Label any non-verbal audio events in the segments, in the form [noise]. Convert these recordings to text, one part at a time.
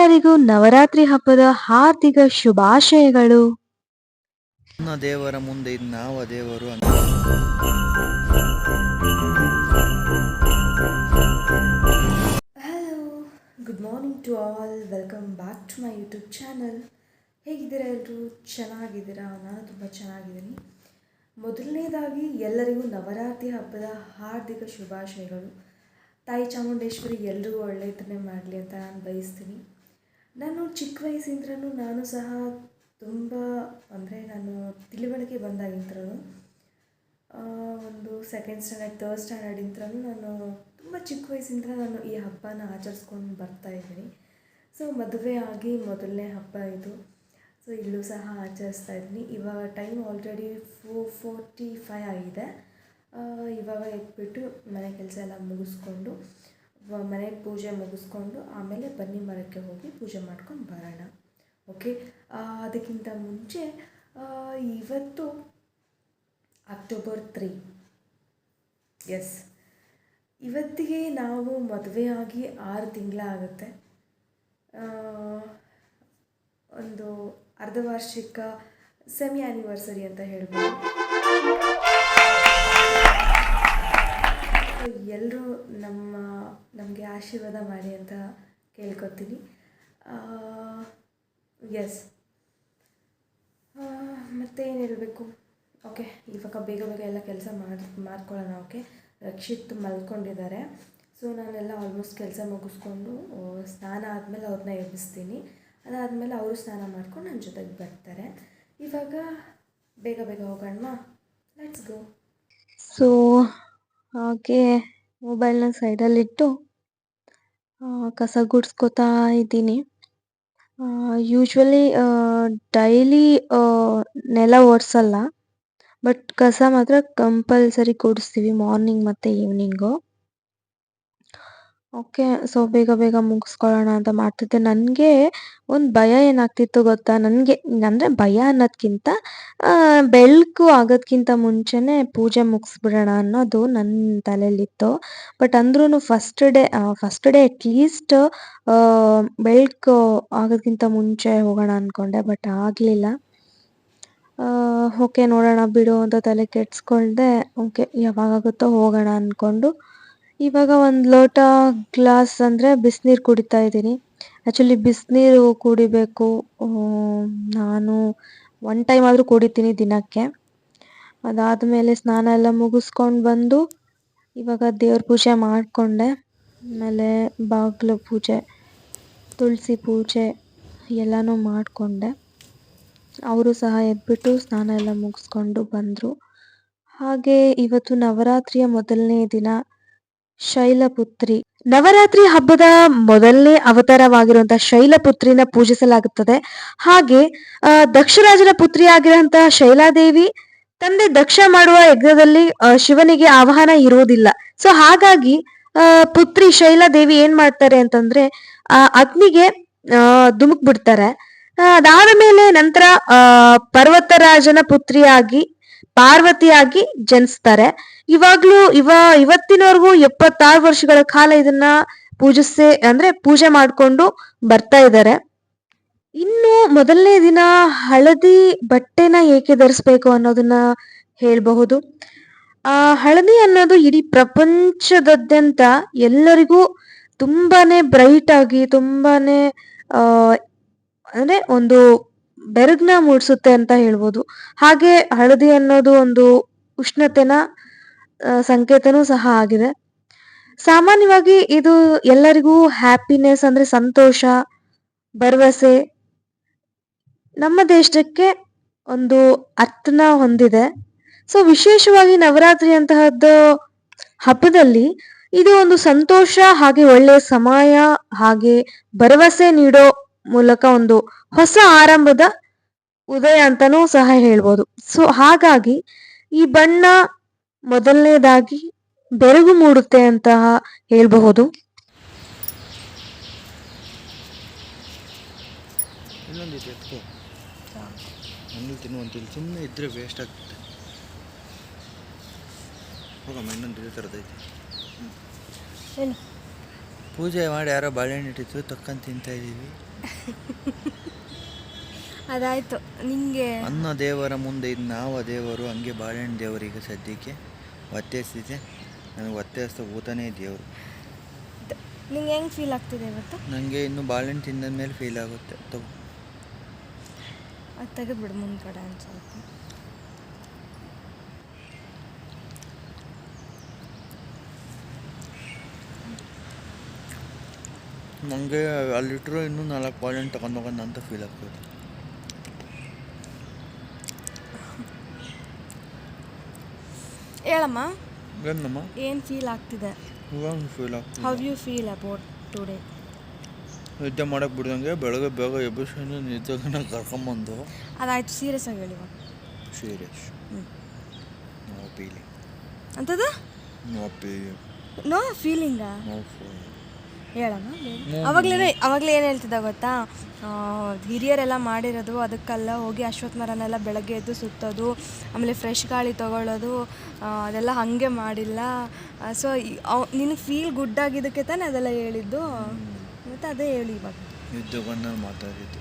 ಎಲ್ಲರಿಗೂ ನವರಾತ್ರಿ ಹಬ್ಬದ ಹಾರ್ದಿಕ ಶುಭಾಶಯಗಳು. ದೇವರ ಮುಂದೆ ಇನ್ನಾವ ದೇವರು ಅಂತ. Hello good morning to all welcome back to my YouTube channel ಹೇಗಿದ್ದೀರಾ ಎಲ್ಲರೂ ಚೆನ್ನಾಗಿದ್ದೀರಾ? ನಾನು ತುಂಬ ಚೆನ್ನಾಗಿದ್ದೀನಿ. ಮೊದಲನೇದಾಗಿ ಎಲ್ಲರಿಗೂ ನವರಾತ್ರಿ ಹಬ್ಬದ ಹಾರ್ದಿಕ ಶುಭಾಶಯಗಳು. ತಾಯಿ ಚಾಮುಂಡೇಶ್ವರಿ ಎಲ್ರಿಗೂ ಒಳ್ಳೆಯದನ್ನೇ ಮಾಡಲಿ ಅಂತ ನಾನು ಬಯಸ್ತೀನಿ. ನಾನು ಚಿಕ್ಕ ವಯಸ್ಸಿಂದ್ರೂ ನಾನು ಸಹ ತುಂಬ, ಅಂದರೆ ನಾನು ತಿಳಿವಳಿಕೆ ಬಂದಾಗಿಂದ್ರೂ ಒಂದು ಸೆಕೆಂಡ್ ಸ್ಟ್ಯಾಂಡರ್ಡ್ ಥರ್ಡ್ ಸ್ಟ್ಯಾಂಡರ್ಡಿಂದಲೂ ನಾನು ತುಂಬ ಚಿಕ್ಕ ವಯಸ್ಸಿಂದ ನಾನು ಈ ಹಬ್ಬನ ಆಚರಿಸ್ಕೊಂಡು ಬರ್ತಾ ಇದ್ದೀನಿ. ಸೊ ಮದುವೆ ಆಗಿ ಮೊದಲನೇ ಹಬ್ಬ ಇದು. ಸೊ ಇಲ್ಲೂ ಸಹ ಆಚರಿಸ್ತಾ ಇದ್ದೀನಿ. ಇವಾಗ ಟೈಮ್ ಆಲ್ರೆಡಿ ಫೋ ಫೋರ್ಟಿ ಫೈವ್ ಆಗಿದೆ ಇವಾಗ ಎದ್ಬಿಟ್ಟು ಮನೆ ಕೆಲಸ ಎಲ್ಲ ಮುಗಿಸ್ಕೊಂಡು ಮನೆ ಪೂಜೆ ಮುಗಿಸ್ಕೊಂಡು ಆಮೇಲೆ ಬನ್ನಿ ಮರಕ್ಕೆ ಹೋಗಿ ಪೂಜೆ ಮಾಡ್ಕೊಂಡು ಬರೋಣ. ಓಕೆ ಅದಕ್ಕಿಂತ ಮುಂಚೆ ಇವತ್ತು ಅಕ್ಟೋಬರ್ ತ್ರೀ ಎಸ್ ಇವತ್ತಿಗೆ ನಾವು ಮದುವೆಯಾಗಿ ಆರು ತಿಂಗಳಾಗುತ್ತೆ ಒಂದು ಅರ್ಧ ವಾರ್ಷಿಕ ಸೆಮಿ ಆ್ಯನಿವರ್ಸರಿ ಅಂತ ಹೇಳ್ಬೋದು. ಎಲ್ಲರೂ ನಮ್ಮ, ನಮಗೆ ಆಶೀರ್ವಾದ ಮಾಡಿ ಅಂತ ಕೇಳ್ಕೊತೀನಿ. ಎಸ್ ಮತ್ತೆ ಏನು ಹೇಳಬೇಕು? ಓಕೆ ಇವಾಗ ಬೇಗ ಬೇಗ ಎಲ್ಲ ಕೆಲಸ ಮಾಡಿ, ಮಾಡ್ಕೊಳ್ಳೋಣ ಓಕೆ ರಕ್ಷಿತ್ ಮಲ್ಕೊಂಡಿದ್ದಾರೆ. ಸೊ ನಾನೆಲ್ಲ ಆಲ್ಮೋಸ್ಟ್ ಕೆಲಸ ಮುಗಿಸ್ಕೊಂಡು ಸ್ನಾನ ಆದಮೇಲೆ ಅವ್ರನ್ನ ಎಬ್ಬಿಸ್ತೀನಿ. ಅದಾದಮೇಲೆ ಅವರು ಸ್ನಾನ ಮಾಡ್ಕೊಂಡು ನನ್ನ ಜೊತೆಗೆ ಬರ್ತಾರೆ. ಇವಾಗ ಬೇಗ ಬೇಗ ಹೋಗೋಣ ಲೆಟ್ಸ್ ಗೋ ಸೊ ಹಾಗೆ ಮೊಬೈಲ್ನ ಸೈಡಲ್ಲಿಟ್ಟು ಕಸ ಗುಡಿಸ್ಕೊತಾ ಇದ್ದೀನಿ. ಯೂಶ್ವಲಿ ಡೈಲಿ ನೆಲ ಒರೆಸಲ್ಲ ಬಟ್ ಕಸ ಮಾತ್ರ ಕಂಪಲ್ಸರಿ ಗುಡಿಸ್ತೀವಿ ಮಾರ್ನಿಂಗ್ ಮತ್ತು ಈವ್ನಿಂಗು ಓಕೆ, ಸೊ ಬೇಗ ಬೇಗ ಮುಗಿಸ್ಕೊಳ್ಳೋಣ ಅಂತ ಮಾಡ್ತಿದ್ದೆ. ನನಗೆ ಒಂದು ಭಯ ಏನಾಗ್ತಿತ್ತು ಗೊತ್ತಾ? ನನಗೆ, ಅಂದರೆ ಭಯ ಅನ್ನೋದ್ಕಿಂತ ಬೆಳಕು ಆಗೋದ್ಕಿಂತ ಮುಂಚೆನೇ ಪೂಜೆ ಮುಗಿಸ್ಬಿಡೋಣ ಅನ್ನೋದು ನನ್ನ ತಲೆಯಲ್ಲಿತ್ತು. ಬಟ್ ಅಂದ್ರೂ first day first day at least ಬೆಳಕು ಆಗೋದಕ್ಕಿಂತ ಮುಂಚೆ ಹೋಗೋಣ ಅಂದ್ಕೊಂಡೆ ಬಟ್ ಆಗಲಿಲ್ಲ. ಓಕೆ, ನೋಡೋಣ ಬಿಡು ಅಂತ ತಲೆ ಕೆಡ್ಸ್ಕೊಳ್ದೆ, ಓಕೆ, ಯಾವಾಗಾಗುತ್ತೋ ಹೋಗೋಣ ಅಂದ್ಕೊಂಡು ಇವಾಗ ಒಂದು ಲೋಟ ಗ್ಲಾಸ್ ಅಂದರೆ ಬಿಸಿನೀರು ಕುಡಿತಾ ಇದ್ದೀನಿ. ಆ್ಯಕ್ಚುಲಿ ಬಿಸಿನೀರು ಕುಡಿಬೇಕು ನಾನು ಒನ್ ಟೈಮ್ ಆದರೂ ಕುಡಿತೀನಿ ದಿನಕ್ಕೆ. ಅದಾದ ಮೇಲೆ ಸ್ನಾನ ಎಲ್ಲ ಮುಗಿಸ್ಕೊಂಡು ಬಂದು ಇವಾಗ ದೇವ್ರ ಪೂಜೆ ಮಾಡಿಕೊಂಡೆ. ಆಮೇಲೆ ಬಾಗಿಲು ಪೂಜೆ, ತುಳಸಿ ಪೂಜೆ ಎಲ್ಲನೂ ಮಾಡಿಕೊಂಡೆ. ಅವರು ಸಹ ಎದ್ಬಿಟ್ಟು ಸ್ನಾನ ಎಲ್ಲ ಮುಗಿಸ್ಕೊಂಡು ಬಂದರು. ಹಾಗೆ ಇವತ್ತು ನವರಾತ್ರಿಯ ಮೊದಲನೇ ದಿನ. ಶೈಲಪುತ್ರಿ. ನವರಾತ್ರಿ ಹಬ್ಬದ ಮೊದಲನೇ ಅವತಾರವಾಗಿರುವಂತಹ ಶೈಲಪುತ್ರಿನ ಪೂಜಿಸಲಾಗುತ್ತದೆ. ಹಾಗೆ ದಕ್ಷರಾಜನ ಪುತ್ರಿಯಾಗಿರುವಂತಹ ಶೈಲಾದೇವಿ ತಂದೆ ದಕ್ಷ ಮಾಡುವ ಯಜ್ಞದಲ್ಲಿ ಶಿವನಿಗೆ ಆಹ್ವಾನ ಇರುವುದಿಲ್ಲ. ಸೊ ಹಾಗಾಗಿ ಪುತ್ರಿ ಶೈಲಾದೇವಿ ಏನ್ ಮಾಡ್ತಾರೆ ಅಂತಂದ್ರೆ, ಆ, ಅಗ್ನಿಗೆ ಧುಮುಕ್ ಬಿಡ್ತಾರೆ ಅದಾದ ಮೇಲೆ ನಂತರ ಪರ್ವತರಾಜನ ಪುತ್ರಿಯಾಗಿ ಪಾರ್ವತಿಯಾಗಿ ಜನಿಸ್ತಾರೆ. ಇವಾಗ್ಲೂ ಇವ, ಇವತ್ತಿನವರೆಗೂ ಎಪ್ಪತ್ತಾರು ವರ್ಷಗಳ ಕಾಲ ಇದನ್ನ ಪೂಜಿಸೆ ಅಂದ್ರೆ ಪೂಜೆ ಮಾಡ್ಕೊಂಡು ಬರ್ತಾ ಇದ್ದಾರೆ. ಇನ್ನು ಮೊದಲನೇ ದಿನ ಹಳದಿ ಬಟ್ಟೆನ ಏಕೆ ಧರಿಸ್ಬೇಕು ಅನ್ನೋದನ್ನ ಹೇಳ್ಬಹುದು. ಆ ಹಳದಿ ಅನ್ನೋದು ಇಡೀ ಪ್ರಪಂಚದಾದ್ಯಂತ ಎಲ್ಲರಿಗೂ ತುಂಬಾನೇ ಬ್ರೈಟ್ ಆಗಿ, ತುಂಬಾನೇ ಅಂದ್ರೆ ಒಂದು ಬೆರಗ್ನ ಮೂಡಿಸುತ್ತೆ ಅಂತ ಹೇಳ್ಬೋದು. ಹಾಗೆ ಹಳದಿ ಅನ್ನೋದು ಒಂದು ಉಷ್ಣತೆನ ಸಂಕೇತನೂ ಸಹ ಆಗಿದೆ. ಸಾಮಾನ್ಯವಾಗಿ ಇದು ಎಲ್ಲರಿಗೂ ಹ್ಯಾಪಿನೆಸ್ ಅಂದ್ರೆ ಸಂತೋಷ, ಭರವಸೆ, ನಮ್ಮ ದೇಶಕ್ಕೆ ಒಂದು ಅರ್ಥನ ಹೊಂದಿದೆ. ಸೊ ವಿಶೇಷವಾಗಿ ನವರಾತ್ರಿ ಅಂತಹದ್ದು ಹಬ್ಬದಲ್ಲಿ ಇದು ಒಂದು ಸಂತೋಷ ಹಾಗೆ ಒಳ್ಳೆಯ ಸಮಯ ಹಾಗೆ ಭರವಸೆ ನೀಡೋ ಮೂಲಕ ಒಂದು ಹೊಸ ಆರಂಭದ ಉದಯ ಅಂತಾನೂ ಸಹ ಹೇಳ್ಬೋದು. ಸೊ ಹಾಗಾಗಿ ಈ ಬಣ್ಣ ಮೊದಲನೇದಾಗಿ ಬೆರಗು ಮೂಡುತ್ತೆ ಅಂತ ಹೇಳಬಹುದು. ಸುಮ್ಮನೆ ಇದ್ರೆ ವೇಸ್ಟ್ ಆಗ್ತದೆ. ಇನ್ನೊಂದು ಇದೇ ಥರದೈತೆ ಪೂಜೆ ಮಾಡಿ ಯಾರೋ ಬಾಳೆಹಣ್ಣು ಇಟ್ಟಿತ್ತು ತಕ್ಕಂತ ತಿಂತಾ ಇದ್ದೀವಿ. [laughs] ಅದಾಯಿತು. ನಿಂಗೆ? ಅನ್ನ ದೇವರ ಮುಂದೆ ಇದ್ನಾವ ದೇವರು ಹಂಗೆ ಬಾಳೆಹಣ್ಣು ದೇವರಿಗೆ ಸದ್ಯಕ್ಕೆ. ಒತ್ತೆಸ್ತಿದೆ ನನಗೆ ಒತ್ತಾಯಿಸ್ತಾ ಊತನೇ ದೇವರು. ನಿಂಗೆ ಹೆಂಗೆ ಫೀಲ್ ಆಗ್ತಿದೆ ಇವತ್ತು? ನನಗೆ ಇನ್ನು ಬಾಳೆಹಣ್ಣು ತಿಂದ ಮೇಲೆ ಫೀಲ್ ಆಗುತ್ತೆ. ತಗೋ. ಅದು ತೆಗೆದ್ಬಿಡು ಮುಂದ್ಗಡೆ ಒಂದು ನನಗೆ ಅಲ್ಲಿಟ್ಟರು ಇನ್ನೂ ನಾಲ್ಕು ಪಾಯಿಂಟ್ ತಗೊಂಡು ಹೋಗೋಣ ಅಂತ ಫೀಲ್ ಆಗ್ತದೆ. ಹೇಳಮ್ಮ. ಏನಮ್ಮ? ಏನು ಫೀಲ್ ಆಗ್ತಿದೆ? ಇವಾಗ ಫೀಲ್ ಆಗ್ತದೆ how you feel about today ನಿದ್ದೆ ಮಾಡಕ್ಕೆ ಬಿಡ್ದಂಗೆ ಬೆಳಗ್ಗೆ ಬೇಗ ಎಬ್ಬಿಸ್ಕೊಂಡು ನಿದ್ದೆಗನ ಕರ್ಕೊಂಬಂದು. ಅದಾಯ್ತು ಸೀರಿಯಸ್ ಆಗಿ ಹೇಳಿ ಇವಾಗ. ಸೀರಿಯಸ್ ನೋ ಫೀಲಿಂಗ್ ಅಂತದ ನೋ ಫೀಲಿಂಗ್ ನೋ ಫೀಲಿಂಗಾ ನೋ ಫೀಲಿಂಗ್ ಹೇಳಮ್ಮ? ಅವಾಗಲೇ ಅವಾಗಲೇ ಏನು ಹೇಳ್ತಿದ್ದ ಗೊತ್ತಾ? ಹಿರಿಯರೆಲ್ಲ ಮಾಡಿರೋದು ಅದಕ್ಕೆಲ್ಲ ಹೋಗಿ ಅಶ್ವತ್ಥ ಮರನೆಲ್ಲ ಬೆಳಗ್ಗೆ ಎದ್ದು ಸುತ್ತೋದು ಆಮೇಲೆ ಫ್ರೆಶ್ ಗಾಳಿ ತೊಗೊಳ್ಳೋದು ಅದೆಲ್ಲ ಹಾಗೆ ಮಾಡಿಲ್ಲ. ಸೊ ನಿನಗೆ ಫೀಲ್ ಗುಡ್ ಆಗಿದ್ದಕ್ಕೆ ತಾನೇ ಅದೆಲ್ಲ ಹೇಳಿದ್ದು? ಮತ್ತು ಅದೇ ಹೇಳಿ ಇವಾಗ. ಯುದ್ಧವನ್ನು ಮಾತಾಡಿದ್ದು.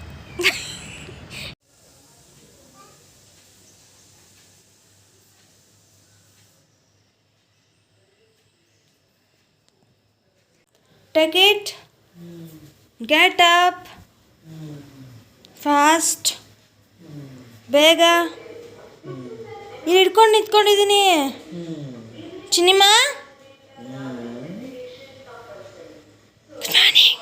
Take it get up fast ಬೇಗ. ಇಲ್ಲಿ ಹಿಡ್ಕೊಂಡು ನಿಂತ್ಕೊಂಡಿದ್ದೀನಿ ಚಿನ್ನಿಮ್ಮ ಗುಡ್ ಮಾರ್ನಿಂಗ್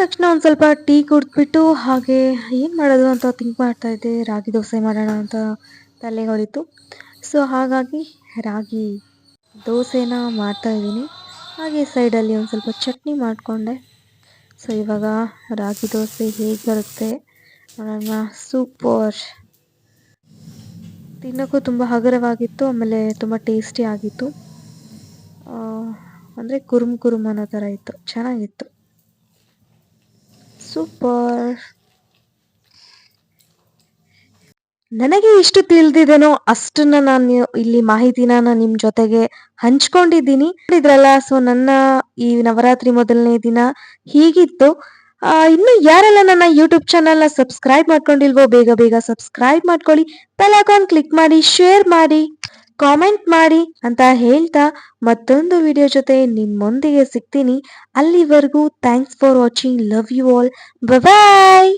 ತಕ್ಷಣ ಒಂದು ಸ್ವಲ್ಪ ಟೀ ಕುಡಿದ್ಬಿಟ್ಟು ಹಾಗೆ ಏನು ಮಾಡೋದು ಅಂತ ಥಿಂಕ್ ಮಾಡ್ತಾ ಇದ್ದೆ. ರಾಗಿ ದೋಸೆ ಮಾಡೋಣ ಅಂತ ತಲೆಗೆ ಹೊಡಿತು ಸೊ, ಹಾಗಾಗಿ ರಾಗಿ ದೋಸೆನ ಮಾಡ್ತಾ ಇದ್ದೀನಿ. ಹಾಗೆ ಸೈಡಲ್ಲಿ ಒಂದು ಸ್ವಲ್ಪ ಚಟ್ನಿ ಮಾಡಿಕೊಂಡೆ. ಸೊ, ಇವಾಗ ರಾಗಿ ದೋಸೆ ಹೇಗೆ ಬರುತ್ತೆ ನೋಡೋಣ ಸೂಪರ್. ತಿನ್ನೋಕ್ಕೂ ತುಂಬ ಹಗುರವಾಗಿತ್ತು, ಆಮೇಲೆ ತುಂಬ ಟೇಸ್ಟಿ ಆಗಿತ್ತು. ಅಂದರೆ ಕುರುಮ್ ಕುರುಮ್ ಅನ್ನೋ ಥರ ಇತ್ತು. ಚೆನ್ನಾಗಿತ್ತು. ಸೂಪರ್. ನನಗೆ ಇಷ್ಟು ತಿಳಿದಿದೆನೋ ಅಷ್ಟನ್ನ ನಾನು ಇಲ್ಲಿ ಮಾಹಿತಿನ ನಾನು ನಿಮ್ಮ ಜೊತೆಗೆ ಹಂಚ್ಕೊಂಡಿದ್ದೀನಿ. ಇದ್ರಲ್ಲ ಸೊ ನನ್ನ ಈ ನವರಾತ್ರಿ ಮೊದಲನೇ ದಿನ ಹೀಗಿತ್ತು. ಇನ್ನು ಯಾರೆಲ್ಲ ನನ್ನ ಯೂಟ್ಯೂಬ್ ಚಾನಲ್ನ ಸಬ್ಸ್ಕ್ರೈಬ್ ಮಾಡ್ಕೊಂಡಿಲ್ವೋ ಬೇಗ ಬೇಗ ಸಬ್ಸ್ಕ್ರೈಬ್ ಮಾಡ್ಕೊಳ್ಳಿ. ಬೆಲ್ ಐಕಾನ್ ಕ್ಲಿಕ್ ಮಾಡಿ ಶೇರ್ ಮಾಡಿ ಕಾಮೆಂಟ್ ಮಾಡಿ ಅಂತ ಹೇಳ್ತಾ ಮತ್ತೊಂದು ವಿಡಿಯೋ ಜೊತೆ ನಿಮ್ಮೊಂದಿಗೆ ಸಿಗ್ತೀನಿ. ಅಲ್ಲಿವರೆಗೂ thanks for watching love you all bye